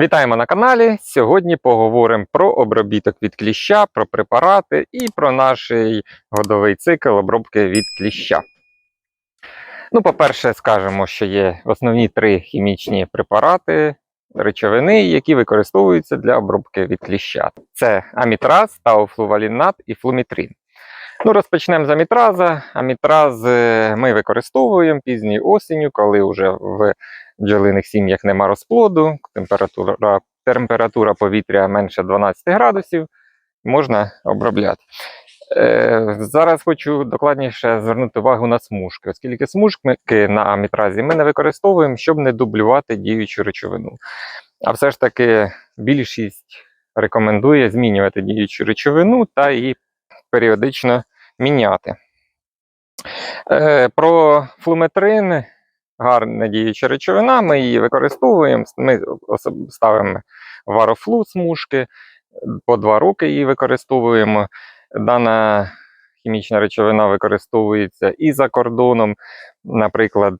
Вітаємо на каналі. Сьогодні поговоримо про обробіток від кліща, про препарати і про наш годовий цикл обробки від кліща. Ну, по-перше, скажемо, що є основні три хімічні препарати, речовини, які використовуються для обробки від кліща. Це амітраз, тауфлувалінат і флумітрин. Ну, розпочнемо з амітраза. Амітраз ми використовуємо пізньою осінню, коли вже в бджолиних сім'ях нема розплоду, температура, температура повітря менше 12 градусів, можна обробляти. Е, зараз хочу докладніше звернути увагу на смужки, оскільки смужки на амітразі ми не використовуємо, щоб не дублювати діючу речовину. А все ж таки більшість рекомендує змінювати діючу речовину та її періодично міняти. Е, про флуметрин гарна діюча речовина, ми її використовуємо. Ми ставимо варофлу смужки, по два роки її використовуємо. Дана хімічна речовина використовується і за кордоном, наприклад,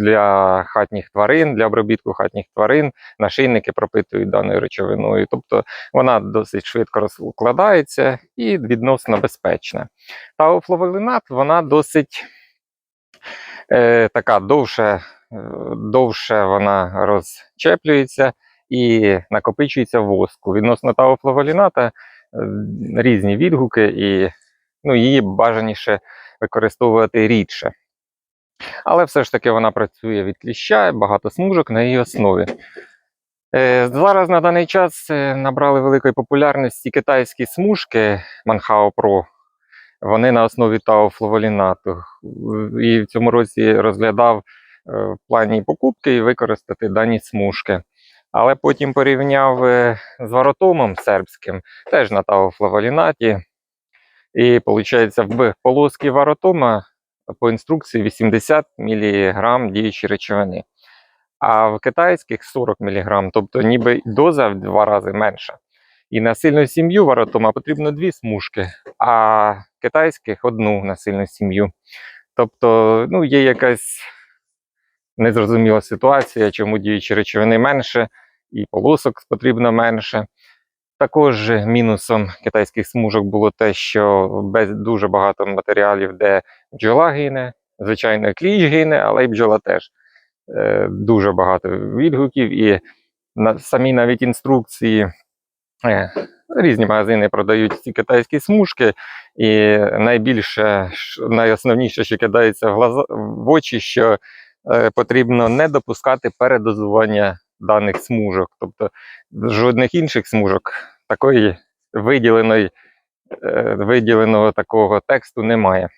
для хатніх тварин, для обробітку хатніх тварин, нашийники пропитують даною речовиною. Тобто вона досить швидко розкладається і відносно безпечна. Тауфловелинат вона досить е, така довше, довше вона розчеплюється і накопичується воску. Відносно тауфловаліната е, різні відгуки, і ну, її бажаніше використовувати рідше. Але все ж таки вона працює від кліща, багато смужок на її основі. Е, Зараз на даний час е, набрали великої популярності китайські смужки Manhao Pro. Вони на основі тауфловолінату. І в цьому році розглядав е, в плані покупки і використати дані смужки. Але потім порівняв е, з варотомом сербським, теж на тауфловолінаті. І виходить, в полоски варотома по інструкції 80 мг діючої речовини. А в китайських 40 мг, тобто ніби доза в два рази менша. І на сильну сім'ю варотома потрібно дві смужки, а китайських одну на сильну сім'ю. Тобто, ну, є якась незрозуміла ситуація, чому діючі речовини менше, і полосок потрібно менше. Також мінусом китайських смужок було те, що без дуже багато матеріалів, де бджола гине, звичайно, кліч гине, але й бджола теж. Е, дуже багато відгуків, і самі навіть інструкції. е, Різні магазини продають ці китайські смужки, і найбільше, найосновніше, що кидається в, глаза, в очі, що е, потрібно не допускати передозування даних смужок. Тобто жодних інших смужок такої виділеної, е, виділеного такого тексту немає.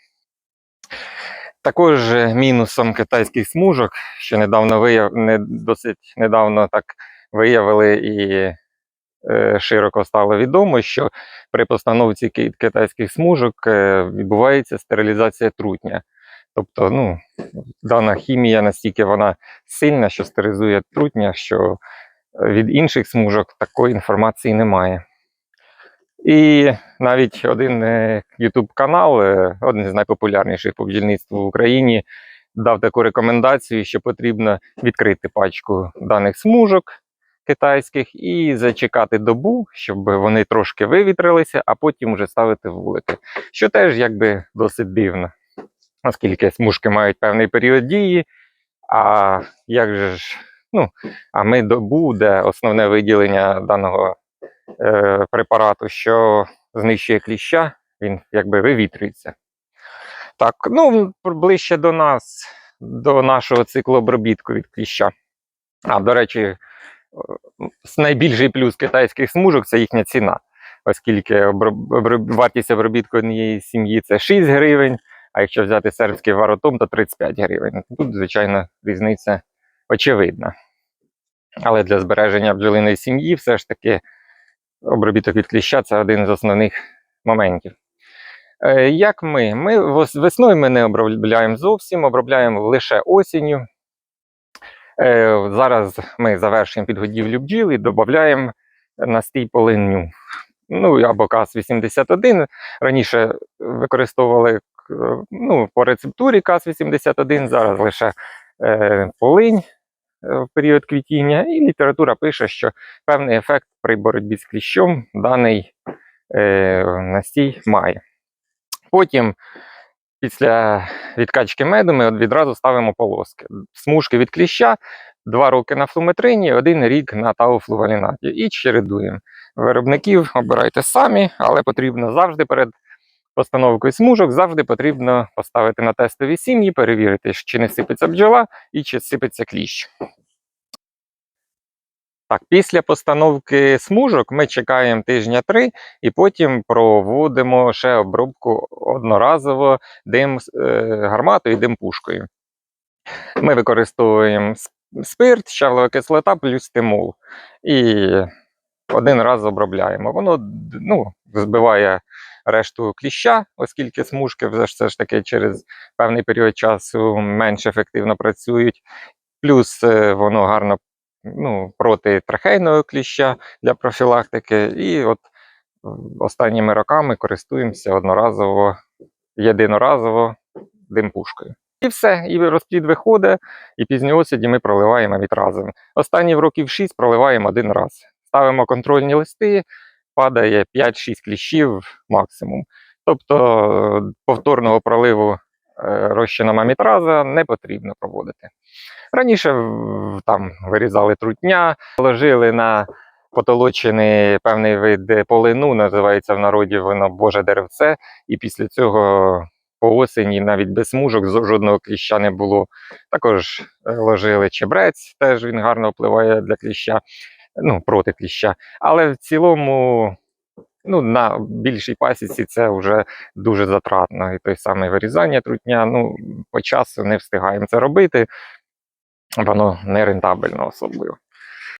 Також мінусом китайських смужок, що недавно вияв... не, досить недавно так виявили і е, широко стало відомо, що при постановці китайських смужок е, відбувається стерилізація трутня. Тобто, ну, дана хімія настільки вона сильна, що стерилізує трутня, що е, від інших смужок такої інформації немає. І навіть один е, YouTube канал, е, один з найпопулярніших по бджільництву в Україні, дав таку рекомендацію, що потрібно відкрити пачку даних смужок китайських і зачекати добу, щоб вони трошки вивітрилися, а потім вже ставити вулики. Що теж якби досить дивно, оскільки смужки мають певний період дії. А як же ж, ну, а ми добу, де основне виділення даного е, препарату, що знищує кліща, він якби вивітрюється. Так, ну ближче до нас, до нашого циклу обробітку від кліща. А, до речі, е, найбільший плюс китайських смужок це їхня ціна, оскільки оброб, вартість обробітку однієї сім'ї це 6 гривень, а якщо взяти сербський варотом, то 35 гривень. Тут, звичайно, різниця очевидна. Але для збереження бджолиної сім'ї все ж таки обробіток від кліща це один з основних моментів. Е, Як ми? Ми весною ми не обробляємо зовсім, обробляємо лише осінню. Е, Зараз ми завершуємо підгодівлю бджіл і додаємо настій полинню. Ну або КАС-81. Раніше використовували ну, по рецептурі КАС-81, зараз лише е, полинь е, в період квітіння, і література пише, що певний ефект при боротьбі з кліщом даний е, настій має. Потім, після відкачки меду, ми відразу ставимо полоски. Смужки від кліща, 2 роки на флуметрині, один рік на тауфлувалінаті. І чередуємо. Виробників обирайте самі, але потрібно завжди перед постановкою смужок завжди потрібно поставити на тестові сім'ї, перевірити, чи не сипеться бджола і чи сипеться кліщ. Так, після постановки смужок ми чекаємо тижня три і потім проводимо ще обробку одноразово дим е, гарматою і дим-пушкою. Ми використовуємо спирт, щавлова кислота плюс тимол. І один раз обробляємо. Воно ну, збиває решту кліща, оскільки смужки все ж таки через певний період часу менш ефективно працюють. Плюс е, воно гарно ну, проти трахейного кліща для профілактики. І от останніми роками користуємося одноразово, єдиноразово димпушкою. І все, і розплід виходить, і пізні осені ми проливаємо відразом. Останні в років 6 проливаємо один раз. Ставимо контрольні листи, падає 5-6 кліщів максимум. Тобто е, повторного проливу е, розчином амітраза не потрібно проводити. Раніше там вирізали трутня, ложили на потолочений певний вид полину, називається в народі воно Боже деревце, і після цього по осені навіть без смужок жодного кліща не було. Також е, ложили чебрець, теж він гарно впливає для кліща, ну, проти кліща. Але в цілому, ну, на більшій пасіці це вже дуже затратно. І той самий вирізання трутня, ну, по часу не встигаємо це робити. Воно не рентабельно особливо.